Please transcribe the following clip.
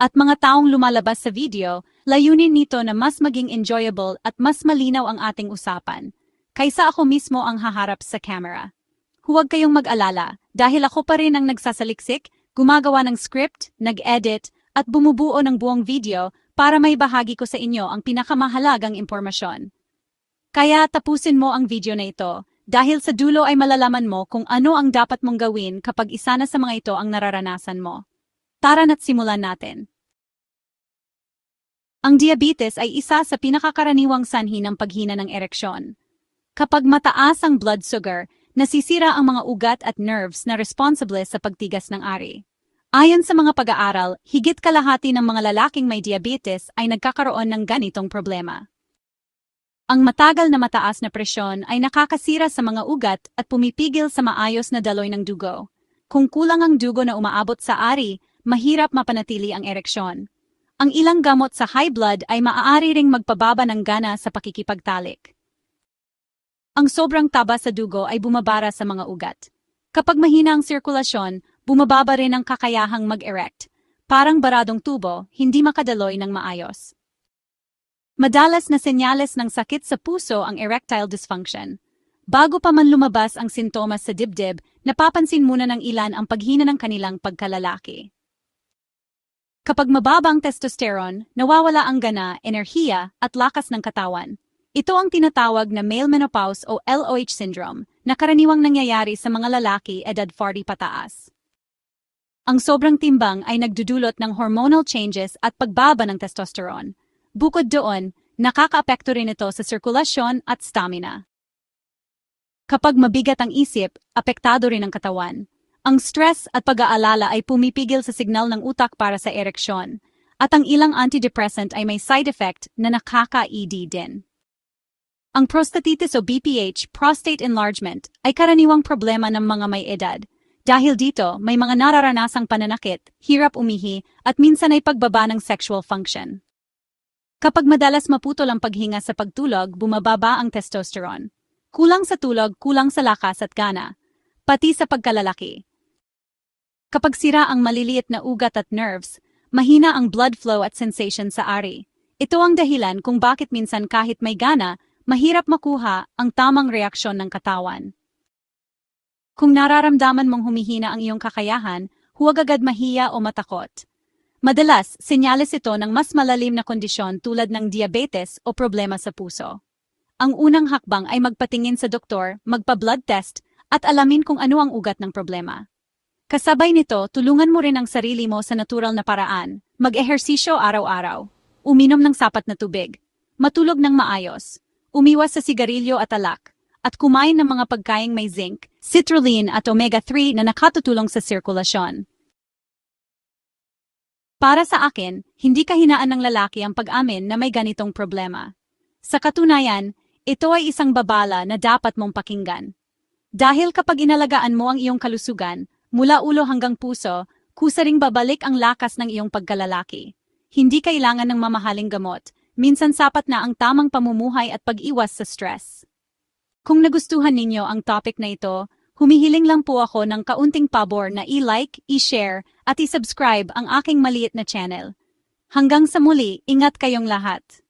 at mga taong lumalabas sa video, layunin nito na mas maging enjoyable at mas malinaw ang ating usapan, kaysa ako mismo ang haharap sa camera. Huwag kayong mag-alala, dahil ako pa rin ang nagsasaliksik, gumagawa ng script, nag-edit, at bumubuo ng buong video para may bahagi ko sa inyo ang pinakamahalagang impormasyon. Kaya tapusin mo ang video na ito, dahil sa dulo ay malalaman mo kung ano ang dapat mong gawin kapag isa na sa mga ito ang nararanasan mo. Tara na't simulan natin. Ang diabetes ay isa sa pinakakaraniwang sanhi ng paghina ng ereksyon. Kapag mataas ang blood sugar, nasisira ang mga ugat at nerves na responsible sa pagtigas ng ari. Ayon sa mga pag-aaral, higit kalahati ng mga lalaking may diabetes ay nagkakaroon ng ganitong problema. Ang matagal na mataas na presyon ay nakakasira sa mga ugat at pumipigil sa maayos na daloy ng dugo. Kung kulang ang dugo na umaabot sa ari, mahirap mapanatili ang ereksyon. Ang ilang gamot sa high blood ay maaari ring magpababa ng gana sa pakikipagtalik. Ang sobrang taba sa dugo ay bumabara sa mga ugat. Kapag mahina ang sirkulasyon, bumababa rin ang kakayahang mag-erect. Parang baradong tubo, hindi makadaloy ng maayos. Madalas na senyales ng sakit sa puso ang erectile dysfunction. Bago pa man lumabas ang sintomas sa dibdib, napapansin muna ng ilan ang paghina ng kanilang pagkalalaki. Kapag mababa ang testosterone, nawawala ang gana, enerhiya, at lakas ng katawan. Ito ang tinatawag na male menopause o LOH syndrome, na karaniwang nangyayari sa mga lalaki edad 40 pataas. Ang sobrang timbang ay nagdudulot ng hormonal changes at pagbaba ng testosterone. Bukod doon, nakakaapekto rin ito sa sirkulasyon at stamina. Kapag mabigat ang isip, apektado rin ang katawan. Ang stress at pag-aalala ay pumipigil sa signal ng utak para sa ereksyon, at ang ilang antidepressant ay may side effect na nakaka-ED din. Ang prostatitis o BPH, prostate enlargement, ay karaniwang problema ng mga may edad, dahil dito, may mga nararanasang pananakit, hirap umihi, at minsan ay pagbaba ng sexual function. Kapag madalas maputol ang paghinga sa pagtulog, bumababa ang testosterone. Kulang sa tulog, kulang sa lakas at gana. Pati sa pagkalalaki. Kapag sira ang maliliit na ugat at nerves, mahina ang blood flow at sensation sa ari. Ito ang dahilan kung bakit minsan kahit may gana, mahirap makuha ang tamang reaksyon ng katawan. Kung nararamdaman mong humihina ang iyong kakayahan, huwag agad mahiya o matakot. Madalas, senyales ito ng mas malalim na kondisyon tulad ng diabetes o problema sa puso. Ang unang hakbang ay magpatingin sa doktor, magpa-blood test, at alamin kung ano ang ugat ng problema. Kasabay nito, tulungan mo rin ang sarili mo sa natural na paraan, mag-ehersisyo araw-araw, uminom ng sapat na tubig, matulog ng maayos, umiwas sa sigarilyo at alak, at kumain ng mga pagkaing may zinc, citrulline at omega-3 na nakatutulong sa sirkulasyon. Para sa akin, hindi kahinaan ng lalaki ang pag-amin na may ganitong problema. Sa katunayan, ito ay isang babala na dapat mong pakinggan. Dahil kapag inalagaan mo ang iyong kalusugan, mula ulo hanggang puso, kusa ring babalik ang lakas ng iyong pagkalalaki. Hindi kailangan ng mamahaling gamot, minsan sapat na ang tamang pamumuhay at pag-iwas sa stress. Kung nagustuhan ninyo ang topic na ito, humihiling lang po ako ng kaunting pabor na i-like, i-share, at i-subscribe ang aking maliit na channel. Hanggang sa muli, ingat kayong lahat.